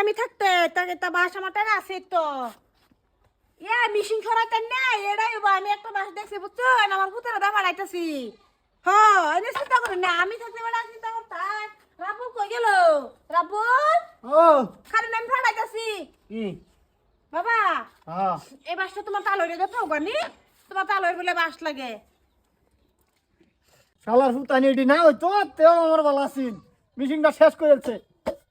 আমি থাকতে তাকে তা বাস আমার টাকা আছে তো। ইয়া মিশিং সরাইতেন না এটাই আমি একটা বাস দেখছি বুঝছ আমার পুতরা দা বাড়াইতেছি। হ এনে চিন্তা করেন না আমি থাকতে বেলা চিন্তা করতাম রাবুল কই গেল? ও। খালি আমি ফাড়াইতেছি। বাবা হ্যাঁ। এই বাসটা তোমার তালয় রেখে থাকো গানি তোমার তালয় বলে বাস লাগে। শালার ফুতানি এটি না হইতো তেও আমার ভালো আছেন মিটিংটা শেষ করেছে।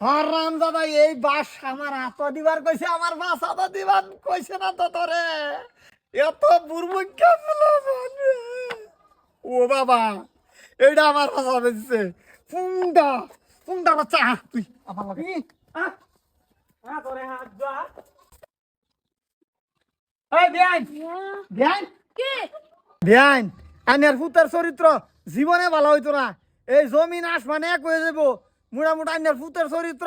হারাম দাদা এই বাস আমার হাত দিবার কইছে আমার বাস হাত দিবার কইছে না তো তোরে? এত ও বাবা এইটা আমার ভাষা বেঁচেছে ফুংডা ফুংডা বাচ্চা তুই আমার লাগে। আহ, আহ, তোরে হাত যা এই বিয়ান বিয়ান কি? বিয়ান আনের ফুতের চরিত্র জীবনে ভালো হইতো না। এই জমিন আসমানে এক হয়ে যাব মোটামুটি আনের ফুতের চরিত্র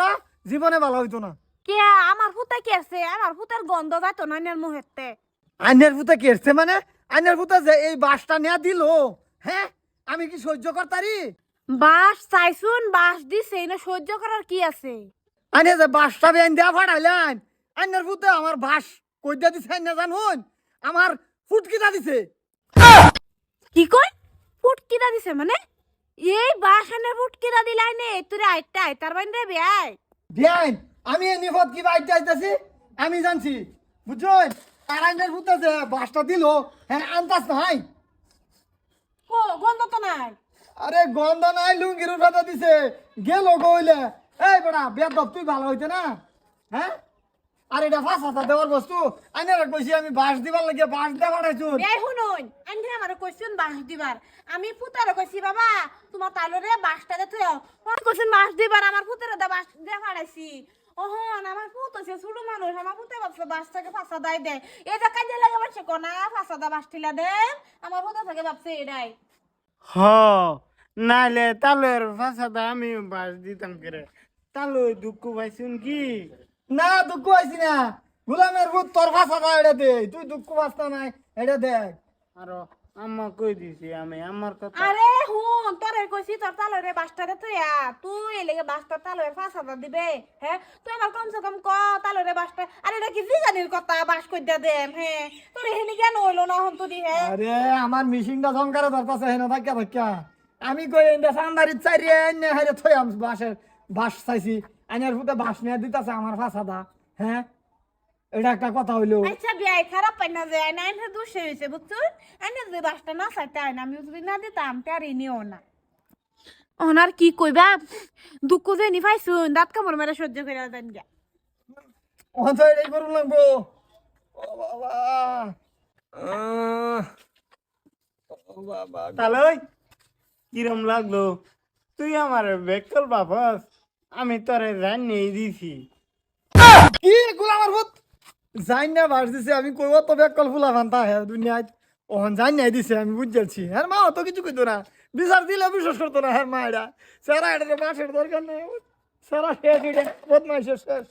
জীবনে ভালো হইতো না। কে? আমার ফুতা কি আছে? আমার ফুতার গন্ধ যাইতো না এর মুহেতে আইনের ফুতে কেসছে মানে? আইনের ফুতে যে এই বাসটা নেয়া দিল হ্যাঁ? আমি কি সহ্য করতারি বাস চাইছুন বাস দিছে না সহ্য করার কি আছে? আইনে যে বাসটা বেন দেয়া ফাটাইলেন আইনের ফুতে আমার বাস কই দিয়া দিছে না জানুন আমার ফুটকিটা দিছে। কি কই ফুটকিরা দিছে মানে? এই বাসানের ফুটকিরা দিলাই নে তোরে আইটা আইতার বাইন্দে বেয়াই। বিয়ান আমি এই নিফত কি বাইতে আইতাছি আমি জানছি আর আইনের ফুতে যে বাসটা দিল হ্যাঁ আন্দাজ নাই ও গন্ধ তো নাই। আরে গন্ধ নাই লুঙ্গির উঠাতে দিছে। গেল কইলে এই বেটা বেদব তুই ভালো হইতে না? হ্যাঁ? আর এটা ফাঁসাতা দেওয়ার বস্তু আইনারা কইছি আমি বাস দিবার লাগে বাস দেওয়া পাঠাইছুন এই শুনুন আন্টি আমার কইছুন বাস দিবার। আমি ফুতারে কইছি বাবা তোমার তালরে বাসটা দে তুই কোন কইছুন বাস দিবার আমার ফুতারে দা, বাস দে ফাড়াইছি। ওহন আমার পুত হচ্ছে ছোট মানুষ, আমার পুতে ভাবছে বাস থেকে ফাঁসা দাই দে। এটা কাজে লাগে বাসে কোনা, ফাঁসা দা, বাস ঠিলা দে। আমার ফুতা থেকে ভাবছে, এটাই। হ, নাইলে তালুয়ের ভাষাটা আমি বাস দিতাম করে। তালুই দুঃখ পাইছুন কি? না, দুঃখ আইছি না। গুলামের ভূত তোর ফাঁসাটা এটা দে। তুই দুঃখ বাস্তা নাই, এটা দেখ। আর আম্মা কই দিছি আমি? আমার কথা আরে হুন তোরে কইছি তোর তালরে বাসটা দে তুই তুই এলেগে বাসটা তালরে ফাঁসা দা দিবে হ্যাঁ তুই আমার কমসে কম ক তালরে বাসটা। আরে এটা কি জিজানির কথা? বাস কই দিয়া দেম হ্যাঁ তোর এখানে কেন হইল না হন তুই হ্যাঁ আরে আমার মিশিংটা ঝংকারে ধরতাছে হেনা থাকিয়া থাকিয়া আমি কই এন্ডা সান্দারিত চাইরে এনে হাইরে থই আম বাসের বাস চাইছি। আইনার ফুতে বাস নিয়ে দিতাছে আমার ফাঁসাদা হ্যাঁ এটা একটা কথা হইল। আচ্ছা বিয়াই খারাপ পাই না যে আইনা আইনা দোষে হয়েছে বুঝছুন আইনা যে বাসটা না চাইতে আইনা আমি যদি না দিতাম তার নিও না। ওনার কি কইবা? দুঃখ যে নি পাইছুন দাঁত কামড় মেরে সহ্য করে দেন গা অন্ত এটাই করুন লাগবো? ও বাবা। ও কিরম লাগল? তুই আমার বেকল বাপস আমি তোরে জানিয়ে দিছি। কি? গুলা আমার জান না ভার দিছে, আমি কই অত বেকল ফুলা ভান্তা হে দুনিয়ায় ওহন যাই নাই দিছে, আমি বুঝছি হ্যাঁ মা, অত কিছু কইতো না বিচার দিলে বিশ্বাস করতো না হ্যাঁ মা এটা সেরা এটা মাছের দরকার নেই সেরা শেষ এটা বদমাইশের শেষ।